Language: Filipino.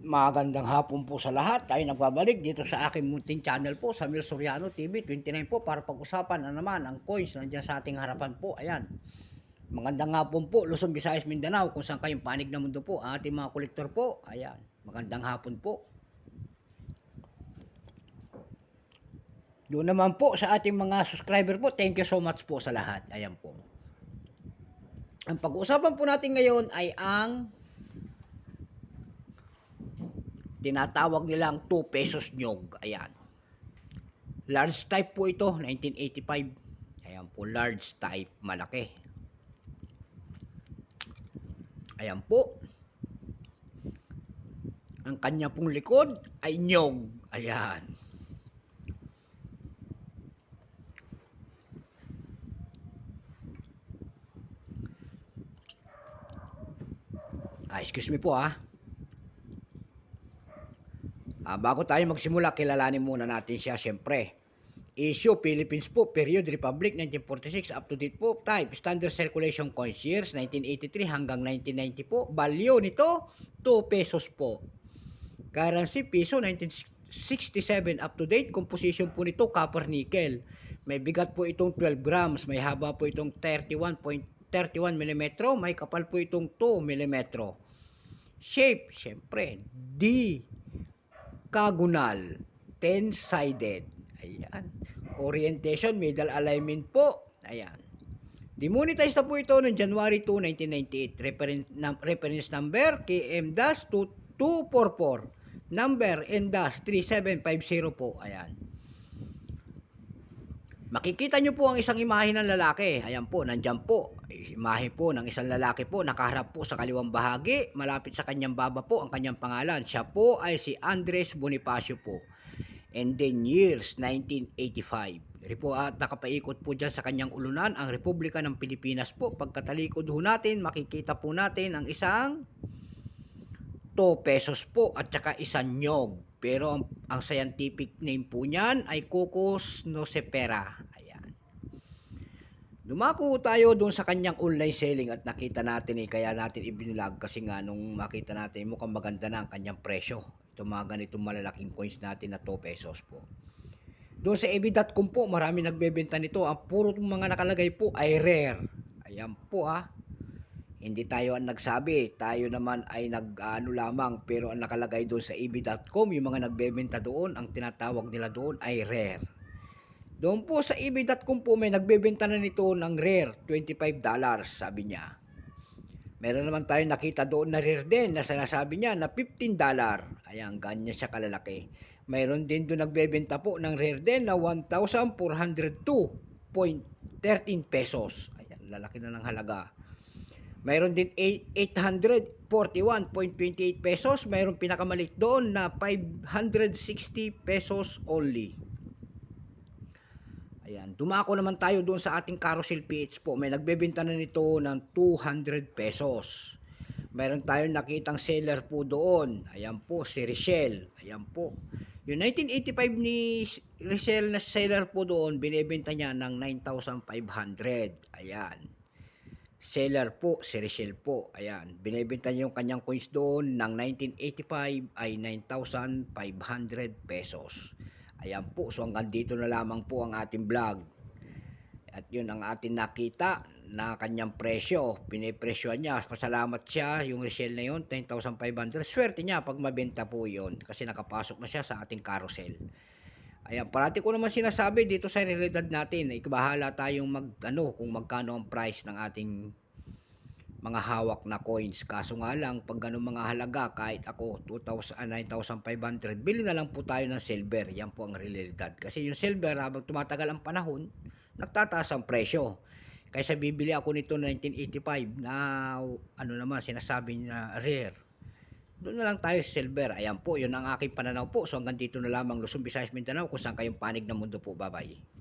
Magandang hapon po sa lahat. Tayo nagbabalik dito sa aking munting channel po sa Mil Soriano TV 29 po para pag-usapan na naman ang coins nandiyan sa ating harapan po. Ayan. Magandang hapon po Luzon, Visayas, Mindanao kung saan kayong panig na mundo po. Ang ating mga kolektor po. Ayan. Magandang hapon po. Doon naman po sa ating mga subscriber po, thank you so much po sa lahat. Ayan po. Ang pag-uusapan po natin ngayon ay ang tinatawag nilang 2 pesos nyog. Ayan. Large type po ito, 1985. Ayan po, large type, malaki. Ayan po. Ang kanya pong likod ay nyog. Ayan. Ah, excuse me po ah. Ah, bago tayo magsimula, kilalanin muna natin siya siyempre. Issue, Philippines po, period, Republic, 1946, up to date po, type, standard circulation coins, years, 1983 hanggang 1990 po. Value nito, 2 pesos po. Currency, piso, 1967, up to date. Composition po nito, copper nickel. May bigat po itong 12 grams, may haba po itong 31.31 mm, may kapal po itong 2 mm. Shape, syempre, D kagunal, 10-sided. Ayan. Orientation, middle alignment po. Ayan. Demonetized na po ito noong January 2, 1998. Reference, num- reference number KM-2244. Number N-3750 po. Ayan. Makikita nyo po ang isang imahe ng lalaki. Ayan po, nandyan po. Imahe po ng isang lalaki po, nakaharap po sa kaliwang bahagi. Malapit sa kanyang baba po ang kanyang pangalan. Siya po ay si Andres Bonifacio po. And then years 1985. Ripo at nakapaikot po dyan sa kanyang ulunan ang Republika ng Pilipinas po. Pagkatalikod ho natin, makikita po natin ang isang 2 pesos po at saka isang nyog. Pero ang, ang scientific name po niyan ay Cocos nocifera. Dumako tayo doon sa kanyang online selling at nakita natin eh, kaya natin ibinilag kasi nga nung makita natin mukhang maganda na ang kanyang presyo. Ito mga ganitong malalaking coins natin na 2 pesos po. Doon sa ebi.com po, marami nagbebenta nito. Ang puro mga nakalagay po ay rare. Ayan po ah. Hindi tayo ang nagsabi, tayo naman ay nag-ano lamang pero ang nakalagay doon sa ebi.com, yung mga nagbebenta doon, ang tinatawag nila doon ay rare. Doon po sa ebi.com po may nagbebenta na nito ng rare, $25 sabi niya. Meron naman tayo nakita doon na rare din na sinasabi niya na $15. Ayan, ganyan siya kalalaki. Mayroon din doon nagbebenta po ng rare din na 1,402.13 pesos. Ayan, lalaki na ng halaga. Mayroon din 841.28 pesos. Mayroon pinakamalit doon na 560 pesos only. Ayan, dumako naman tayo doon sa ating carousel PH po. May nagbebenta na nito ng 200 pesos. Mayroon tayong nakitang seller po doon. Ayan po, si Richelle. Ayan po. Yung 1985 ni Richelle na seller po doon, binebenta niya ng 9,500. Ayan. Seller po, si Richelle po. Ayan. Binebenta niya yung kanyang coins doon ng 1985 ay 9,500 pesos. Ayan po. So hanggang dito na lamang po ang ating vlog. At yun ang ating nakita na kanyang presyo. Pinipresyohan niya. Pasalamat siya. Yung resale na yun, 10,500. Swerte niya pag mabenta po yun. Kasi nakapasok na siya sa ating carousel. Ayan, parati ko naman sinasabi dito sa realidad natin, eh, bahala tayong mag, ano, kung magkano ang price ng ating mga hawak na coins. Kaso nga lang, pag ganun mga halaga, kahit ako 2,000, ah, 9,500, bili na lang po tayo ng silver. Yan po ang realidad. Kasi yung silver, habang tumatagal ang panahon, nagtataas ang presyo. Kaysa bibili ako nito 1985 na ano naman sinasabi na rare. Doon na lang tayo silver. Ayan po, yun ang aking pananaw po. So hanggang dito na lamang Luzon, Visayas, Mindanao kung saan kayong panig ng mundo po. Bye-bye.